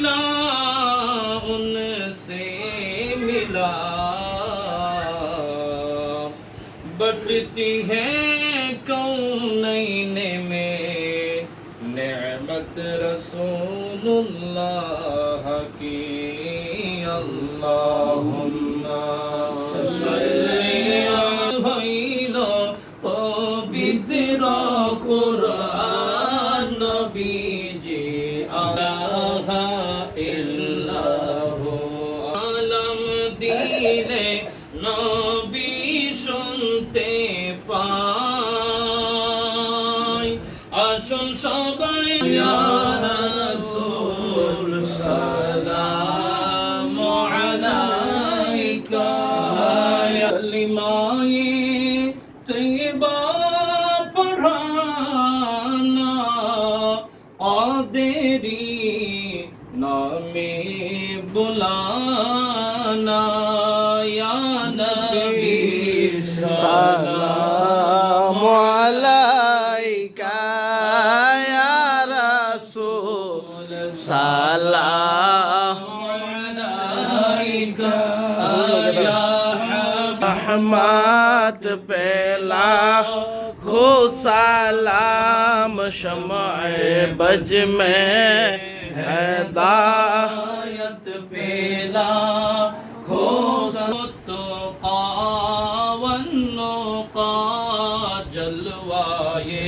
ملا، ان سے ملا۔ بٹتی ہے کونین میں؟ نعمت رسول اللہ کی اللہم۔ صلی علیہ پوتر السلام عليك يا لماي رحمت پہلا خو سلام شمع بج میں حیدا حیدایت پیلا کھو تو قاون کا جلوائے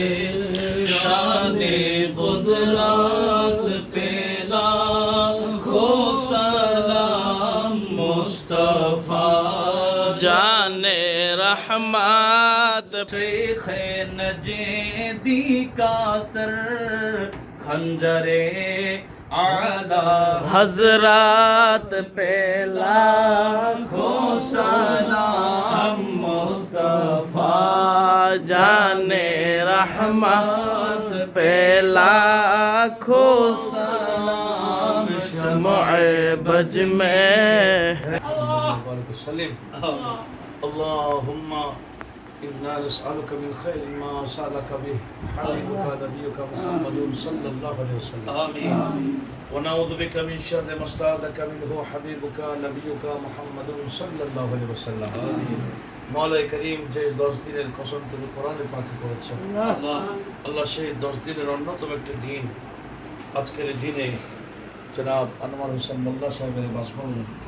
شان قدرت رحمت شیخ نجیدی کا سر خنجر اعلی حضرات پہلا کھو سلام مصطفیٰ جان رحمت پہلا کھو سلام شمع بج میں وبارك وسلم اللهم إنا نسألك من خير ما سألك به حبيبك نبيك محمد صلى الله عليه وسلم آمین ونعوذ بك من شر ما استعاذك منه حبيبك نبيك محمد صلى الله عليه وسلم مولا کریم যে দশ দিনের কসম তুমি কোরআনে পাকে করেছো আল্লাহ আল্লাহ সেই দশ দিনের অন্যতম একটি দিন আজকের এই দিনে জনাব আনোয়ার হোসেন মোল্লা সাহেবের বাসভবনে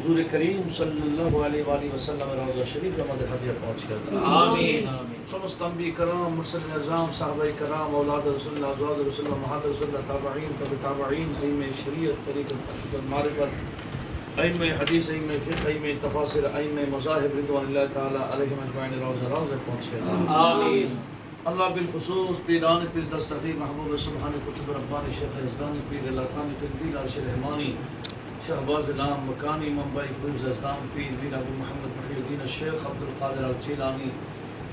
حضور کریم صلی اللہ علیہ وآلہ وسلم روضہ شریف رحمت حضر پہنچ کر آمین سمست انبی کرام مرسل نظام صحابہ کرام اولاد رسول اللہ عزواز رسول اللہ محاد رسول اللہ تابعین تب تابعین ایم شریعت طریق الحقیقت معرفت ایم حدیث ایم فقہ ایم تفاصل ایم مذاہب رضوان اللہ تعالی علیہ مجمعین روضہ روضہ پہنچ کر آمین۔ اللہ بالخصوص پیران پیر دستخی محبوب سبحان کتب ربانی شیخ ازدانی پیر اللہ خانی پیر دیل عرش رحمانی شهباز الام مكاني منبعي فيروز ازدان پیر میر ابو محمد محی الدین الشیخ عبد القادر الجیلانی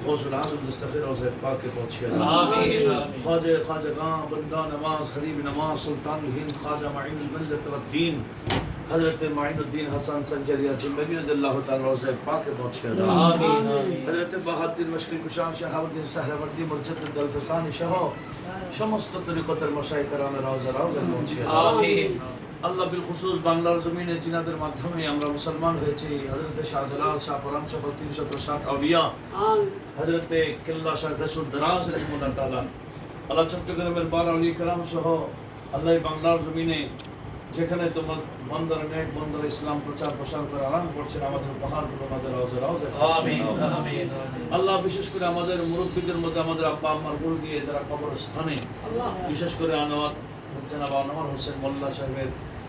غوث العظم دستخیر اور زید پاک کے پہنچے آمین خواجہ خواجہ گاں بندہ نماز خریب نماز سلطان الہند خواجہ معین الملت والدین حضرت معین الدین حسن سنجری جمبری رضی اللہ تعالی عنہ پاک کے پہنچے آمین حضرت بہادر مشکل کشان شہاب الدین سہروردی مجدد الفسانی شاہ شمس طریقت المشایخ کرام روضہ روضہ پہنچے آمین আল্লাহ বিল খুসুস বাংলার জমিনে জিনাদের মাধ্যমে আমরা মুসলমান হয়েছি। হজরতে শাহজালাল শাহ পরাম সহ তিনশো ষাট আউলিয়া। হজরতে কিল্লা শাহ দসুর দরাজ রহমুল্লাহ তালা আল্লাহ চট্টগ্রামের বার আলী কালাম সহ আল্লাহ বাংলার জমিনে যেখানে তোমার বন্দর নেট বন্দর ইসলাম প্রচার প্রসার করে আরাম করছেন আমাদের পাহাড়গুলো আমাদের রওজে রওজে আল্লাহ বিশেষ করে আমাদের মুরব্বীদের মধ্যে আমাদের আব্বা আম্মার গুল দিয়ে যারা কবর স্থানে বিশেষ করে আনোয়ার জনাব আনোয়ার হোসেন মোল্লা সাহেবের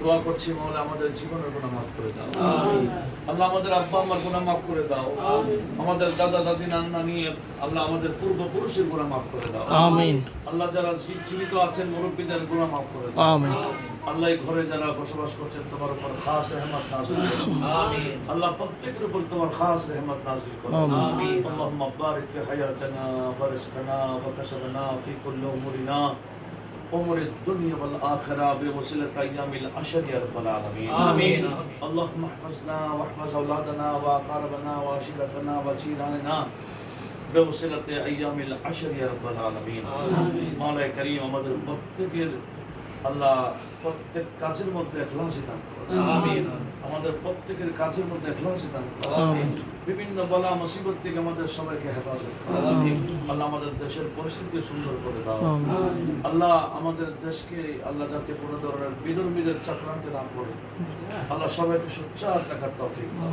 দোয়া করছি মহলে আমাদের জীবনের গুণা মাফ করে দাও। আল্লাহ আমাদের আব্বা আমার গুণা মাফ করে দাও। আমাদের দাদা দাদি নান্না নিয়ে আল্লাহ আমাদের পূর্বপুরুষের গুণা মাফ করে দাও। আমিন। আল্লাহ যারা জীবিত আছেন মুরব্বীদের গুণা মাফ করে দাও। আমিন। আল্লাহ ঘরে যারা বসবাস করছেন তোমার উপর খাস রহমত নাজিল করো। আমিন। আল্লাহ প্রত্যেকের উপর তোমার খাস রহমত নাজিল করো। আমিন। আল্লাহুম্মা বারিক ফি হায়াতিনা ওয়া রিজকিনা ফি কুল্লি উমুরিনা। امور الدنيا والاخره بوسيله ايام العشر يا رب العالمين آمين. اللهم احفظنا واحفظ اولادنا واقاربنا وعشيرتنا وجيراننا بوسيله ايام العشر يا رب العالمين آمين. মাওলানা করিম আমাদের প্রত্যেকের আল্লাহ প্রত্যেক কাজের মধ্যে ইখলাসই দান করো আমিন আমাদের প্রত্যেকের কাজের মধ্যে হেফাজত বিভিন্ন বলা মুসিবত থেকে আমাদের সবাইকে হেফাজত করো। আল্লাহ আমাদের দেশের পরিস্থিতি সুন্দর করে দাও। আল্লাহ আমাদের দেশকে আল্লাহ যাতে কোন ধরনের বিদর্মীদের চক্রান্তে না করে আল্লাহ সবাইকে সোচ্চার থাকার তফিক দাও।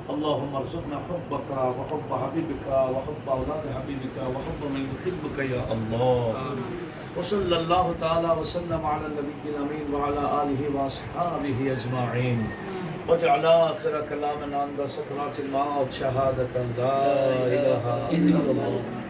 اللهم ارزقنا حبك وحب حبيبك وحب أولاد حبيبك وحب من يحبك يا الله. وصلى الله تعالى وسلم على النبي الأمين وعلى آله وأصحابه أجمعين. واجعل آخر كلامنا عند سكرات الموت شهادة لا إله إلا الله.